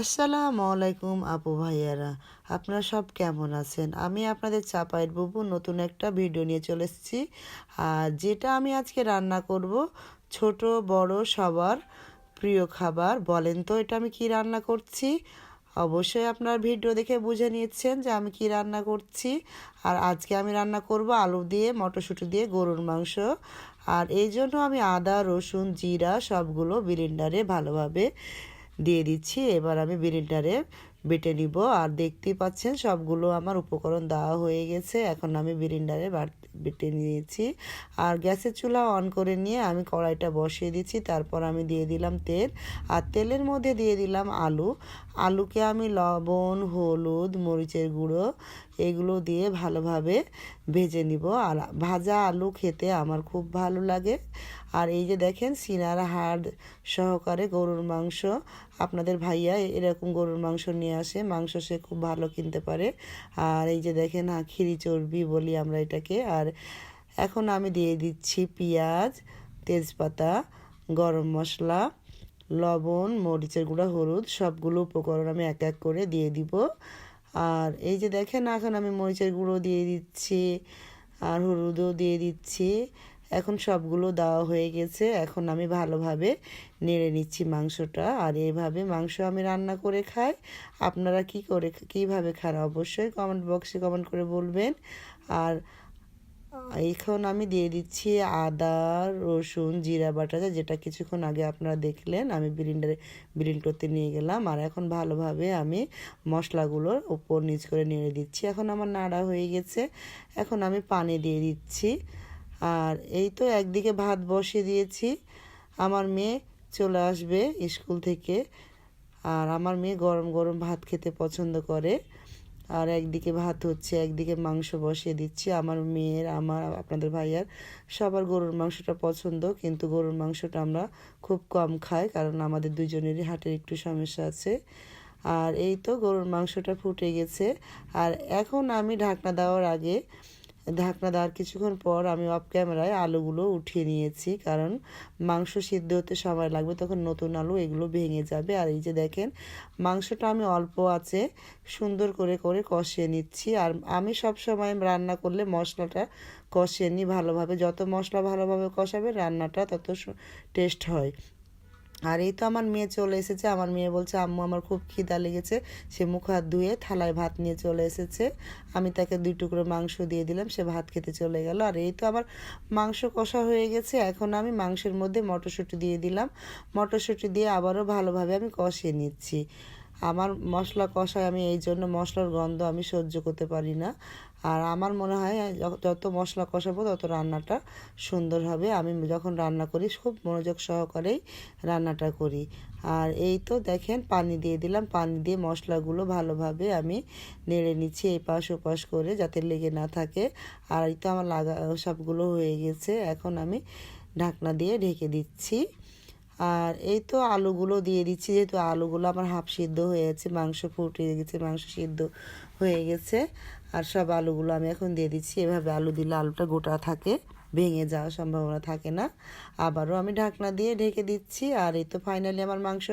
আসসালামু আলাইকুম আপু ভাইয়ারা। আপনারা সব কেমন আছেন? আমি আপনাদের চাপাইয়ের বুবু নতুন একটা ভিডিও নিয়ে চলে এসেছি। আর যেটা আমি আজকে রান্না করব, ছোট বড় সবার প্রিয় খাবার, বলেন তো এটা আমি কি রান্না করছি? অবশ্যই আপনার ভিডিও দেখে বুঝে নিয়েছেন যে আমি কি রান্না করছি। আর আজকে আমি রান্না করব আলু দিয়ে, মটরশুঁটি দিয়ে, গরুর মাংস। আর এই জন্য আমি আদা, রসুন, জিরা সবগুলো বিলিন্ডারে ভালোভাবে দিয়ে দিচ্ছি। এবার আমি বিরিনটারে বেটে নিব। আর দেখতেই পাচ্ছেন, সবগুলো আমার উপকরণ দেওয়া হয়ে গেছে। এখন আমি বিরিন্ডারে বেটে নিয়েছি। আর গ্যাসের চুলা অন করে নিয়ে আমি কড়াইটা বসিয়ে দিচ্ছি। তারপর আমি দিয়ে দিলাম তেল। আর তেলের মধ্যে দিয়ে দিলাম আলু। আলুকে আমি লবণ, হলুদ, মরিচের গুঁড়ো এগুলো দিয়ে ভালোভাবে ভেজে নিব। আর ভাজা আলু খেতে আমার খুব ভালো লাগে। আর এই যে দেখেন, সিনার হাড় সহকারে গরুর মাংস। আপনাদের ভাইয়া এরকম গরুর মাংস নিয়ে আসে, মাংস সে খুব ভালো কিনতে পারে। আর এই যে দেখেন খিরি চর্বি বলি আমরা এটাকে। আর এখন আমি দিয়ে দিচ্ছি পেঁয়াজ, তেজপাতা, গরম মশলা, লবণ, মরিচের গুঁড়া, হলুদ, সবগুলো উপকরণ আমি এক এক করে দিয়ে দিব। আর এই যে দেখেন, এখন আমি মরিচের গুঁড়ো দিয়ে দিচ্ছি, আর হলুদও দিয়ে দিচ্ছি। এখন সবগুলো দেওয়া হয়ে গেছে। এখন আমি ভালোভাবে নেড়ে নিচ্ছি মাংসটা। আর এইভাবে মাংস আমি রান্না করে খাই। আপনারা কি করে, কীভাবে খান অবশ্যই কমেন্ট বক্সে কমেন্ট করে বলবেন। আর এখন আমি দিয়ে দিচ্ছি আদা, রসুন, জিরা বাটা, যেটা কিছুক্ষণ আগে আপনারা দেখলেন। আমি বিরিন্ডারে বিরিন করতে নিয়ে গেলাম। আর এখন ভালোভাবে আমি মশলাগুলোর ওপর নিচ করে নেড়ে দিচ্ছি। এখন আমার নাড়া হয়ে গেছে। এখন আমি পানি দিয়ে দিচ্ছি। আর এই তো একদিকে ভাত বসিয়ে দিয়েছি। আমার মেয়ে চলে আসবে স্কুল থেকে। আর আমার মেয়ে গরম গরম ভাত খেতে পছন্দ করে। আর একদিকে ভাত হচ্ছে, একদিকে মাংস বসিয়ে দিচ্ছি। আমার মেয়ের, আমার, আপনাদের ভাইয়ার সবার গরুর মাংসটা পছন্দ। কিন্তু গরুর মাংসটা আমরা খুব কম খাই, কারণ আমাদের দুজনেরই হাটের একটু সমস্যা আছে। আর এই তো গরুর মাংসটা ফুটে গেছে। আর এখন আমি ঢাকনা দেওয়ার আগে ঢাকনা দেওয়ার কিছুক্ষণ পর আমি অফ ক্যামেরায় আলুগুলো উঠিয়ে নিয়েছি, কারণ মাংস সিদ্ধ হতে সময় লাগবে, তখন নতুন আলু এগুলো ভেঙে যাবে। আর এই যে দেখেন, মাংসটা আমি অল্প আছে, সুন্দর করে করে কষিয়ে নিচ্ছি। আর আমি সব সময় রান্না করলে মশলাটা কষিয়ে নিই ভালোভাবে। যত মশলা ভালোভাবে কষাবে, রান্নাটা তত টেস্ট হয়। আর এই তো আমার মেয়ে চলে এসেছে। আমার মেয়ে বলছে, আম্মু, আমার খুব খিদা লেগেছে। সে মুখ হাত ধুয়ে থালায় ভাত নিয়ে চলে এসেছে। আমি তাকে দুই টুকরো মাংস দিয়ে দিলাম, সে ভাত খেতে চলে গেল। আর এই তো আমার মাংস কষা হয়ে গেছে। এখন আমি মাংসের মধ্যে মটরশুঁটি দিয়ে দিলাম। মটরশুঁটি দিয়ে আবারও ভালোভাবে আমি কষিয়ে নিচ্ছি। আমার মশলা কষায় আমি এই জন্য মশলার গন্ধ আমি সহ্য করতে পারি না। আর আমার মনে হয় যত মশলা কষাবো তত রান্নাটা সুন্দর হবে। আমি যখন রান্না করি, খুব মনোযোগ সহকারেই রান্নাটা করি। আর এই তো দেখেন, পানি দিয়ে দিলাম। পানি দিয়ে মশলাগুলো ভালোভাবে আমি নেড়ে নিচ্ছি এই পাশ ওপাশ করে যাতে লেগে না থাকে। আর এই তো আমার লাগা, সবগুলো হয়ে গেছে। এখন আমি ঢাকনা দিয়ে ঢেকে দিচ্ছি। আর এই তো আলুগুলো দিয়ে দিচ্ছি, যেহেতু আলুগুলো আমার হাফ সিদ্ধ হয়ে গেছে, মাংস ফুটে গেছে, মাংস সিদ্ধ হয়ে গেছে, আর সব আলুগুলো আমি এখন দিয়ে দিচ্ছি। এভাবে আলু দিলে আলুটা গোটা থাকে, ভেঙে যাওয়ার সম্ভাবনা থাকে না। আবারও আমি ঢাকনা দিয়ে ঢেকে দিচ্ছি, আর এই তো ফাইনালি আমার মাংস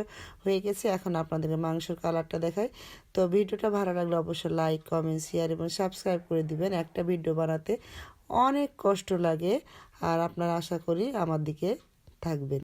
হয়ে গেছে। এখন আপনাদেরকে মাংসর কালারটা দেখাই। তো ভিডিওটা ভালো লাগলে অবশ্যই লাইক কমেন্ট শেয়ার এবং সাবস্ক্রাইব করে দিবেন। একটা ভিডিও বানাতে অনেক কষ্ট লাগে, আর আপনারা আশা করি আমার দিকে থাকবেন।